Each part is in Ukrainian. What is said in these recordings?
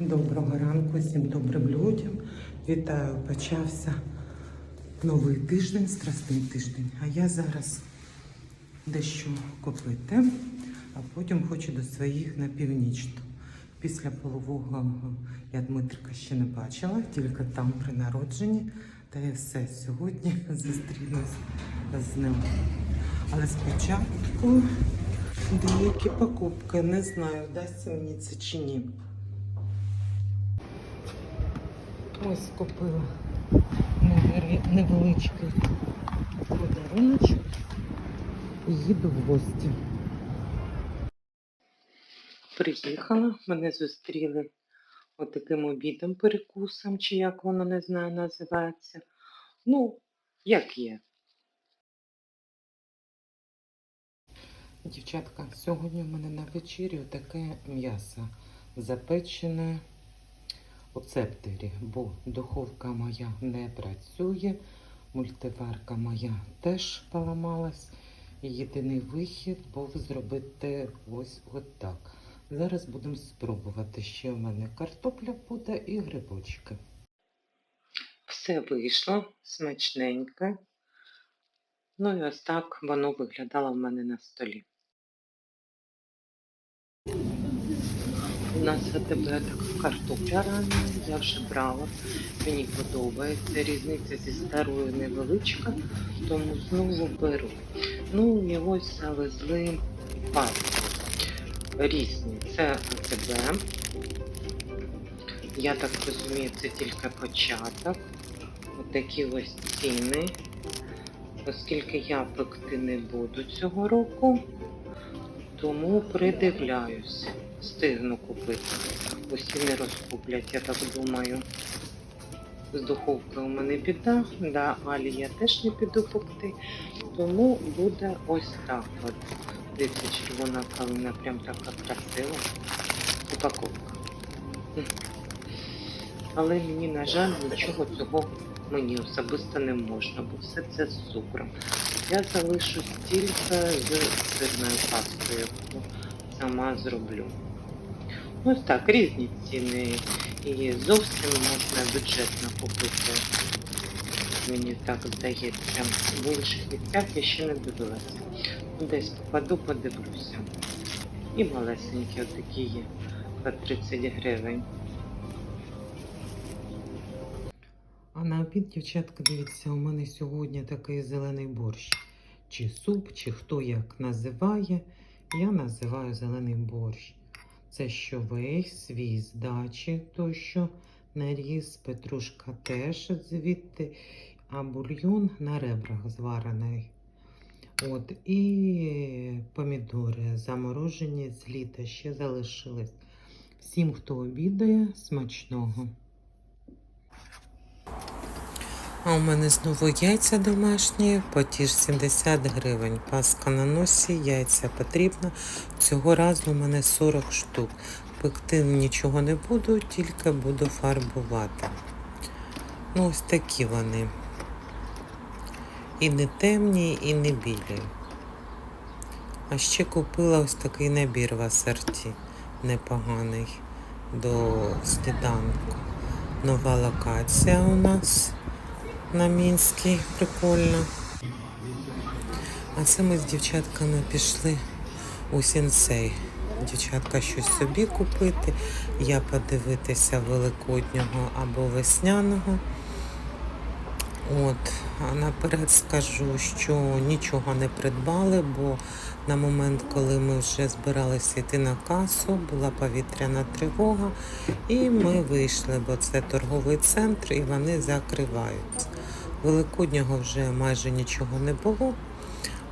Доброго ранку всім добрим людям. Вітаю, почався новий тиждень, страсний тиждень. А я зараз дещо купити, а потім хочу до своїх на північну. Після полового я Дмитрика ще не бачила, тільки там при народженні. Та і все сьогодні зустрінусь з ним. Але спочатку деякі покупки. Не знаю, вдасться мені це чи ні. Ось купила невеличкий подаруночок і їду в гості. Приїхала, мене зустріли отаким обідом, перекусом, чи як воно не знаю, називається. Ну, як є. Дівчатка, сьогодні в мене на вечерю таке м'ясо запечене у цептері, бо духовка моя не працює, мультиварка моя теж поламалась. Єдиний вихід був зробити ось отак. Зараз будемо спробувати. Ще в мене картопля буде і грибочки. Все вийшло смачненьке. Ну і ось так воно виглядало в мене на столі. У нас АТБ така картопля рання, я вже брала. Мені подобається. Різниця зі старою невеличка, тому знову беру. Ну і ось завезли пасту. Різні. Це АТБ. Я так розумію, це тільки початок. Отакі ось ціни. Оскільки я пекти не буду цього року, тому придивляюсь. Встигну купити. Усі не розкуплять, я так думаю. З духовкою у мене біда, да, Алі я теж не піду пекти, тому буде ось так от. Дивіться, червона калина, прям така красива. Упаковка. Але мені, на жаль, нічого цього мені особисто не можна, бо все це з цукром. Я залишусь тільки з сирною пастою, яку сама зроблю. Ось так, різні ціни. І зовсім можна бюджетно купити. Мені так здається. В інших місцях я ще не дивилася. Десь попаду, подивлюся. І малесенькі отакі є по 30 гривень. А на обід, дівчатка, дивіться, у мене сьогодні такий зелений борщ. Чи суп, чи хто як називає. Я називаю зелений борщ. Це щовий, свій дачі, той, що наріз, петрушка теж звідти, а бульйон на ребрах зварений. От, і помідори заморожені з літа ще залишились. Всім, хто обідає, смачного. А у мене знову яйця домашні, по ті ж 70 гривень. Паска на носі, яйця потрібно. Цього разу у мене 40 штук. Пекти нічого не буду, тільки буду фарбувати. Ну, ось такі вони. І не темні, і не білі. А ще купила ось такий набір в асорті. Непоганий до сніданку. Нова локація у нас на Мінській. Прикольно. А це ми з дівчатками пішли у сенсей. Дівчатка щось собі купити, я подивитися великоднього або весняного. От, а наперед скажу, що нічого не придбали, бо на момент, коли ми вже збиралися йти на касу, була повітряна тривога, і ми вийшли, бо це торговий центр і вони закриваються. Великоднього вже майже нічого не було.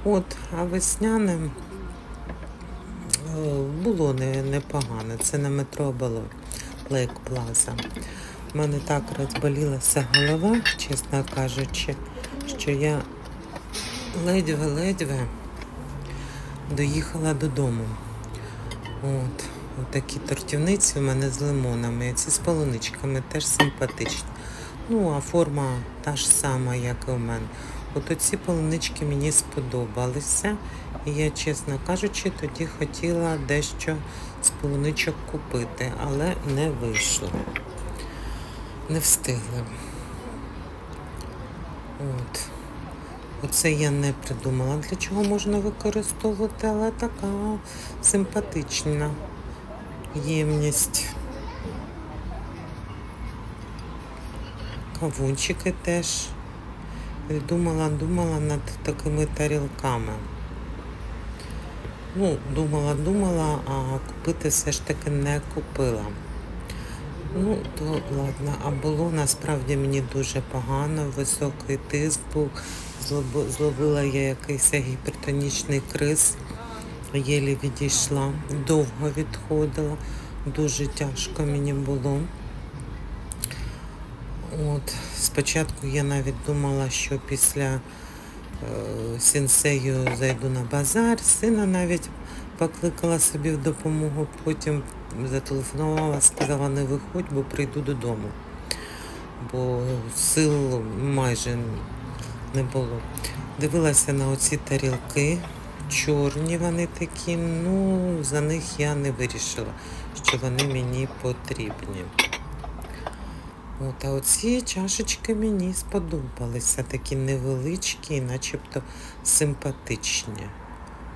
От, а весняним е, було не, непогано. Це на метро було Лейк Плаза. У мене так розболілася голова, чесно кажучи, що я ледве-ледве доїхала додому. От, такі тортівниці у мене з лимонами. Ці з полуничками теж симпатичні. Ну, а форма та ж сама, як і у мене. От оці полунички мені сподобалися. І я, чесно кажучи, тоді хотіла дещо з полуничок купити, але не вийшло. Не встигли. От. Оце я не придумала, для чого можна використовувати, але така симпатична ємність. Кавунчики теж. Думала, думала над такими тарілками. Ну, думала, думала, а купити все ж таки не купила. Ну, то ладно, а було насправді мені дуже погано, високий тиск був, зловила я якийсь гіпертонічний криз, єлі відійшла, довго відходила, дуже тяжко мені було. От, спочатку я навіть думала, що після е, сенсею зайду на базар, сина навіть покликала собі в допомогу, потім зателефонувала, сказала, не виходь, бо прийду додому. Бо сил майже не було. Дивилася на оці тарілки, чорні вони такі, ну за них я не вирішила, що вони мені потрібні. От, а оці чашечки мені сподобалися, такі невеличкі, і начебто симпатичні.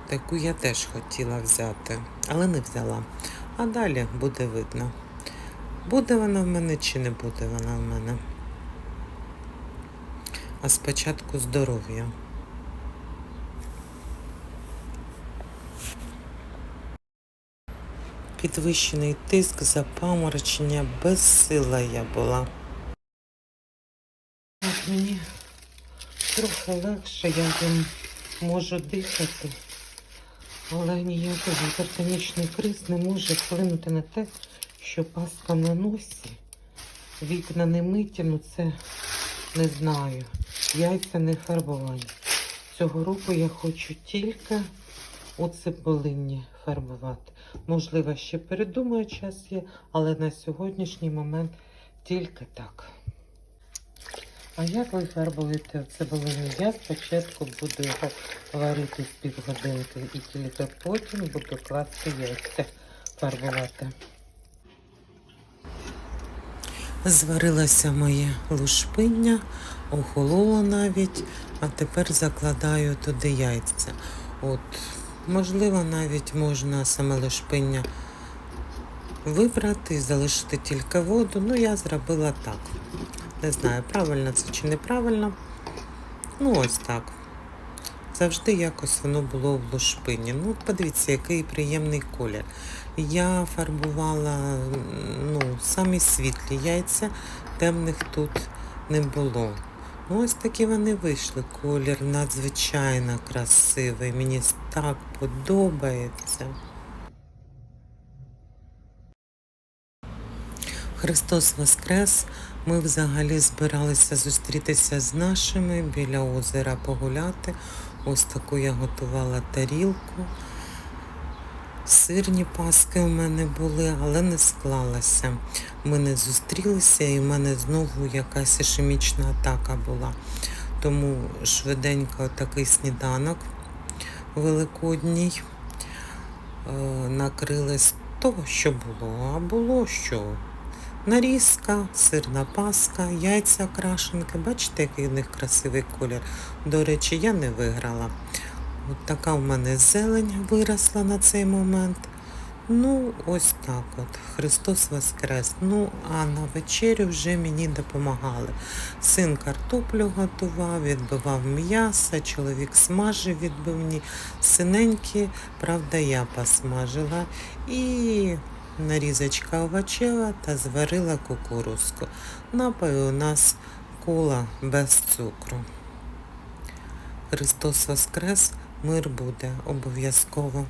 Таку я теж хотіла взяти, але не взяла. А далі буде видно. Буде вона в мене чи не буде вона в мене. А спочатку здоров'я. Підвищений тиск, запаморочення, безсила я була. От мені трохи легше, я їм можу дихати, але ніякий гіпертонічний криз не може вплинути на те, що паска на носі, вікна не миті, ну це не знаю. Яйця не фарбовані. Цього року я хочу тільки цибулині фарбувати. Можливо, ще передумаю, час є, але на сьогоднішній момент тільки так. А як ви фарбуєте цибулину? Я спочатку буду його варити з півгодинки і тільки потім буду класти яйця фарбувати. Зварилося моє лушпиння, охололо навіть, а тепер закладаю туди яйця. От, можливо, навіть можна саме лушпиння вибрати і залишити тільки воду. Ну, я зробила так. Не знаю, правильно це чи неправильно. Ну, ось так. Завжди якось воно було в лушпині. Ну, подивіться, який приємний колір. Я фарбувала ну, самі світлі яйця, темних тут не було. Ось такі вони вийшли. Колір надзвичайно красивий. Мені так подобається. Христос Воскрес! Ми взагалі збиралися зустрітися з нашими біля озера погуляти. Ось таку я готувала тарілку. Сирні паски у мене були, але не склалося. Ми не зустрілися і в мене знову якась ішемічна атака була. Тому швиденько такий сніданок великодній е, накрили з того, що було. А було що? Нарізка, сирна паска, яйця крашенки. Бачите, який в них красивий колір. До речі, я не виграла. От така в мене зелень виросла на цей момент. Ну, ось так от. Христос Воскрес. Ну, а на вечерю вже мені допомагали. Син картоплю готував, відбивав м'ясо, чоловік смажив відбивні. Синенькі, правда, я посмажила. І нарізочка овочева та зварила кукурузку. Напій у нас кола без цукру. Христос Воскрес, мир буде обов'язково.